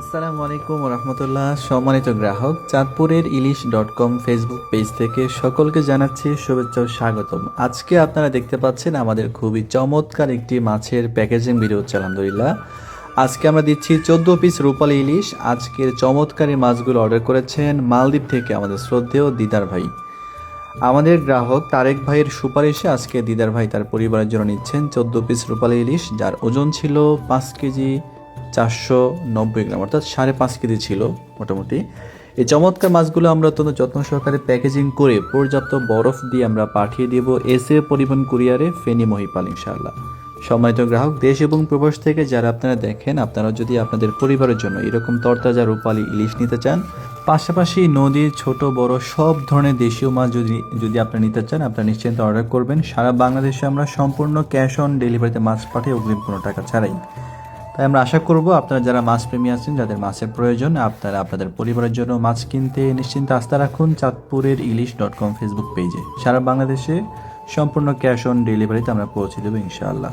আসসালামু আলাইকুম রহমতুল্লাহ সম্মানিত গ্রাহক, চাঁদপুরের Ilish dot com Facebook page থেকে সকলকে জানাচ্ছি শুভেচ্ছা ও স্বাগতম। আজকে আপনারা দেখতে পাচ্ছেন আমাদের খুবই চমৎকার একটি মাছের প্যাকেজিং ভিডিও হচ্ছে আলহামদুলিল্লাহ। আজকে আমরা দিচ্ছি চোদ্দ পিস রূপালী ইলিশ। আজকের চমৎকার মাছগুলো অর্ডার করেছেন মালদ্বীপ থেকে আমাদের শ্রদ্ধেয় দিদার ভাই। আমাদের গ্রাহক তারেক ভাইয়ের সুপারিশে আজকে দিদার ভাই তার পরিবারের জন্য নিচ্ছেন চোদ্দ পিস রূপালী ইলিশ, যার ওজন ছিল পাঁচ কেজি। চারশো নব্বই গ্রাম, অর্থাৎ সাড়ে পাঁচ কেজি ছিল মোটামুটি। এই চমৎকার মাছগুলো আমরা অত্যন্ত যত্ন সহকারে প্যাকেজিং করে পর্যাপ্ত বরফ দিয়ে আমরা পাঠিয়ে দেব এসে পরিবহন কুরিয়ারে ফেনী মহিপাল, ইনশাআল্লাহ। সম্মানিত গ্রাহক, দেশ এবং প্রবাস থেকে যারা আপনারা দেখেন আপনারা যদি আপনাদের পরিবারের জন্য এরকম তরতাজা রূপালী ইলিশ নিতে চান, পাশাপাশি নদীর ছোট, বড় সব ধরনের দেশীয় মাছ যদি যদি আপনারা নিতে চান, আপনারা নিশ্চিন্ত অর্ডার করবেন। সারা বাংলাদেশে আমরা সম্পূর্ণ ক্যাশ অন ডেলিভারিতে মাছ পাঠিয়ে অগ্রিম কোনো টাকা ছাড়াই। তাই আমরা আশা করব আপনারা যারা মাছ প্রেমী আছেন, যাদের মাছের প্রয়োজন, আপনারা আপনাদের পরিবারের জন্য মাছ কিনতে নিশ্চিন্তে আস্থা রাখুন চাঁদপুরের ইলিশ ডট কম ফেসবুক পেজে। সারা বাংলাদেশে সম্পূর্ণ ক্যাশ অন ডেলিভারিতে আমরা পৌঁছে দেবো ইনশাআল্লাহ।